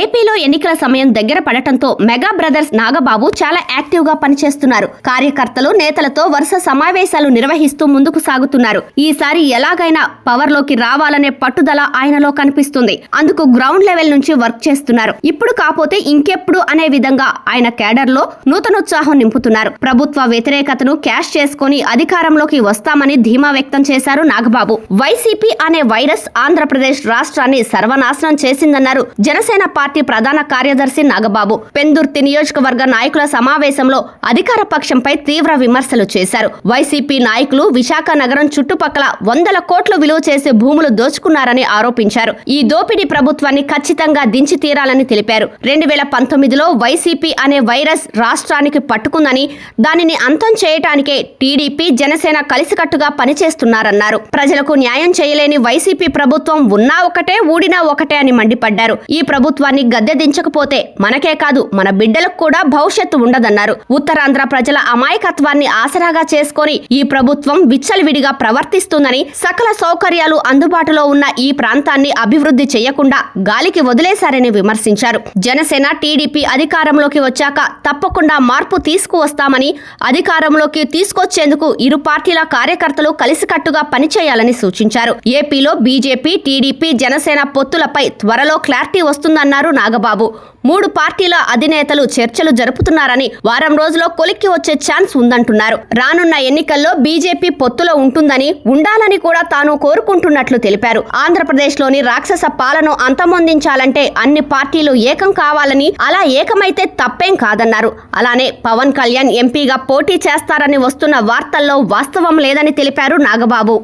ఏపీలో ఎన్నికల సమయం దగ్గర పడటంతో మెగా బ్రదర్స్ నాగబాబు చాలా యాక్టివ్గా పనిచేస్తున్నారు. కార్యకర్తలు నేతలతో వరుస సమావేశాలు నిర్వహిస్తూ ముందుకు సాగుతున్నారు. ఈసారి ఎలాగైనా పవర్లోకి రావాలనే పట్టుదల ఆయనలో కనిపిస్తుంది. అందుకు గ్రౌండ్ లెవెల్ నుంచి వర్క్ చేస్తున్నారు. ఇప్పుడు కాపోతే ఇంకెప్పుడు అనే విధంగా ఆయన కేడర్లో నూతనోత్సాహం నింపుతున్నారు. ప్రభుత్వ వ్యతిరేకతను క్యాష్ చేసుకొని అధికారంలోకి వస్తామని ధీమా వ్యక్తం చేశారు నాగబాబు. వైసీపీ అనే వైరస్ ఆంధ్రప్రదేశ్ రాష్ట్రాన్ని సర్వనాశనం చేసిందన్నారు జనసేన పార్టీ ప్రధాన కార్యదర్శి నాగబాబు. పెందుర్తి నియోజకవర్గ నాయకుల సమావేశంలో అధికార పక్షంపై తీవ్ర విమర్శలు చేశారు. వైసీపీ నాయకులు విశాఖ నగరం చుట్టుపక్కల వందల కోట్లు విలువ చేసే భూములు దోచుకున్నారని ఆరోపించారు. ఈ దోపిడీ ప్రభుత్వాన్ని ఖచ్చితంగా దించి తీరాలని తెలిపారు. రెండు వేల పంతొమ్మిదిలో వైసీపీ అనే వైరస్ రాష్ట్రానికి పట్టుకుందని దానిని అంతం చేయటానికే టీడీపీ జనసేన కలిసికట్టుగా పనిచేస్తున్నారన్నారు. ప్రజలకు న్యాయం చేయలేని వైసీపీ ప్రభుత్వం ఉన్నా ఒకటే ఊడినా ఒకటే అని మండిపడ్డారు. ఈ ప్రభుత్వాన్ని గద్దె దించకపోతే మనకే కాదు మన బిడ్డలకు కూడా భవిష్యత్తు ఉండదన్నారు. ఉత్తరాంధ్ర ప్రజల అమాయకత్వాన్ని ఆసరాగా చేసుకొని ఈ ప్రభుత్వం విచ్చలవిడిగా ప్రవర్తిస్తుందని సకల సౌకర్యాలు అందుబాటులో ఉన్న ఈ ప్రాంతాన్ని అభివృద్ధి చేయకుండా గాలికి వదిలేశారని విమర్శించారు. జనసేన టీడీపీ అధికారంలోకి వచ్చాక తప్పకుండా మార్పు తీసుకువస్తామని అధికారంలోకి తీసుకొచ్చేందుకు ఇరు పార్టీల కార్యకర్తలు కలిసికట్టుగా పనిచేయాలని సూచించారు. ఏపీలో బీజేపీ టీడీపీ జనసేన పొత్తులపై త్వరలో క్లారిటీ అన్నారు నాగబాబు. మూడు పార్టీల అధినేతలు చర్చలు జరుపుతున్నారని వారం రోజుల్లో కొలిక్కి వచ్చే ఛాన్స్ ఉందంటున్నారు. రానున్న ఎన్నికల్లో బీజేపీ పొత్తులో ఉంటుందని ఉండాలని కూడా తాను కోరుకుంటున్నట్లు తెలిపారు. ఆంధ్రప్రదేశ్లోని రాక్షస పాలను అంతమొందించాలంటే అన్ని పార్టీలు ఏకం కావాలని అలా ఏకమైతే తప్పేం కాదన్నారు. అలానే పవన్ కళ్యాణ్ ఎంపీగా పోటీ చేస్తారని వస్తున్న వార్తల్లో వాస్తవం లేదని తెలిపారు నాగబాబు.